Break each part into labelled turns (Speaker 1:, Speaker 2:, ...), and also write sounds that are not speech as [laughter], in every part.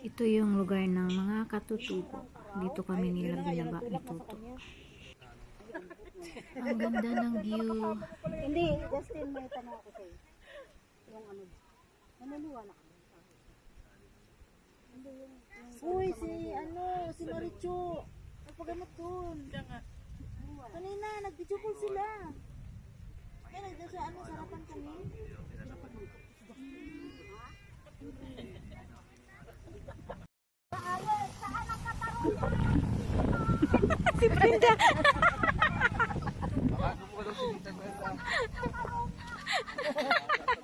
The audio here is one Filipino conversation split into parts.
Speaker 1: Ito yung lugar ng mga katutubo. Dito kami nila binaba ni. Ang ganda ng view.
Speaker 2: Hindi, Justin, may tanong ako sa'yo. Yung ano, naniniwala ka. Uy, si ano, si Maricho. Nagpagamot doon. Kanina, nag-video call sila. Kaya nagda sa ano, sarapan kami.
Speaker 1: Nagpahuli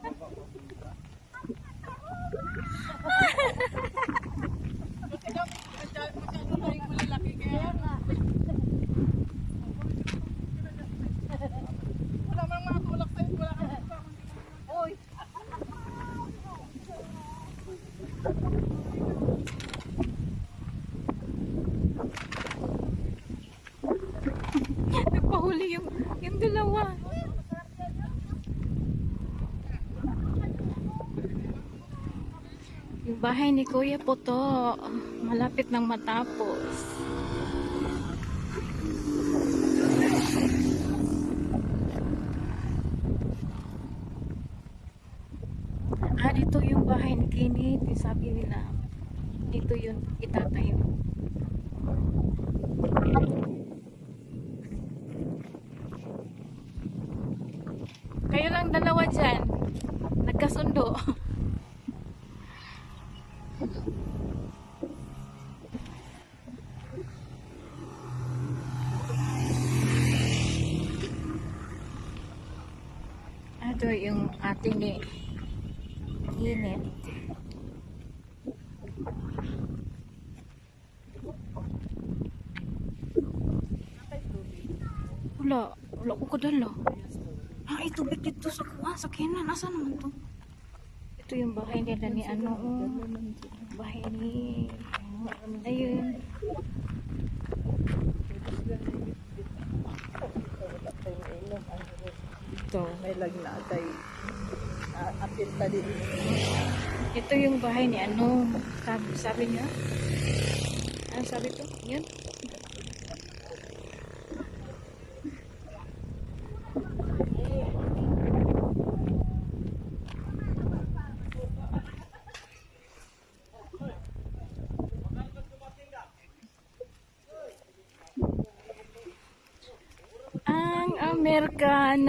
Speaker 1: [laughs] Yung bahay ni Kuya po to. Malapit nang matapos. Ah, dito yung bahay ni. Yung sabi nila, dito yun itatayo. Kayo lang dalawa dyan. Nagkasundo. [laughs] Ito yung ating ni Init. Wala. Wala ko kadala. Ah, ito bit dito sa kuha, sa kinan. Asa naman to? Ito yung bahay nila ni ano. oh. Bahay ni... Ayun. Ito.
Speaker 3: may lagnatay uh, apil ta din
Speaker 1: Ito yung bahay ni ano. Sabi, sabi niya. Ano sabi to? Yan.
Speaker 3: Din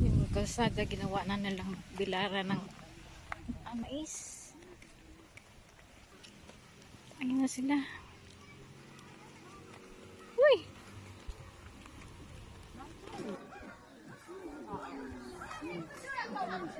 Speaker 1: Yung kalsada ginawa na nilang bilaran ng mais. Ayun na sila.
Speaker 3: Ngaon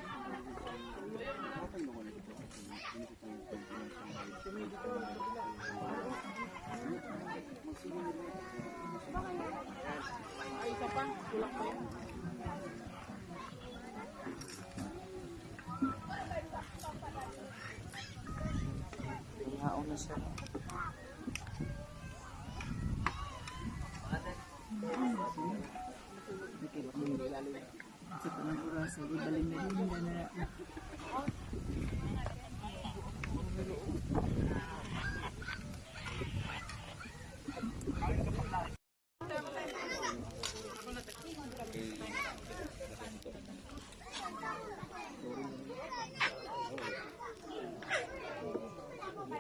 Speaker 3: na siya Sa panagura sa ibalin na rin na.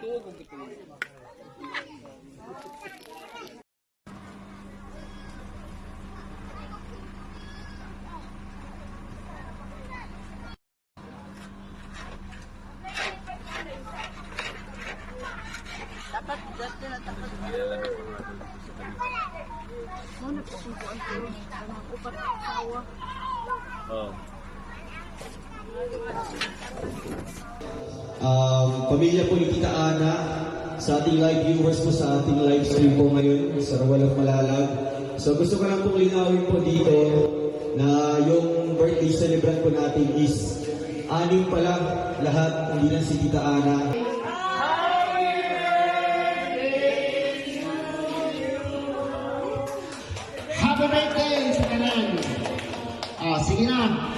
Speaker 3: Dapat Muna po kung kuan ko. Kanang upat asawa.
Speaker 4: um, pamilya po ni Tita Ana, sa ating live viewers po sa ating live stream po ngayon sa Rawal of Malalag. So gusto ko lang pong linawin po dito na yung birthday celebrant po natin is anim pa lang lahat, hindi lang si Tita Ana.
Speaker 5: Sige na.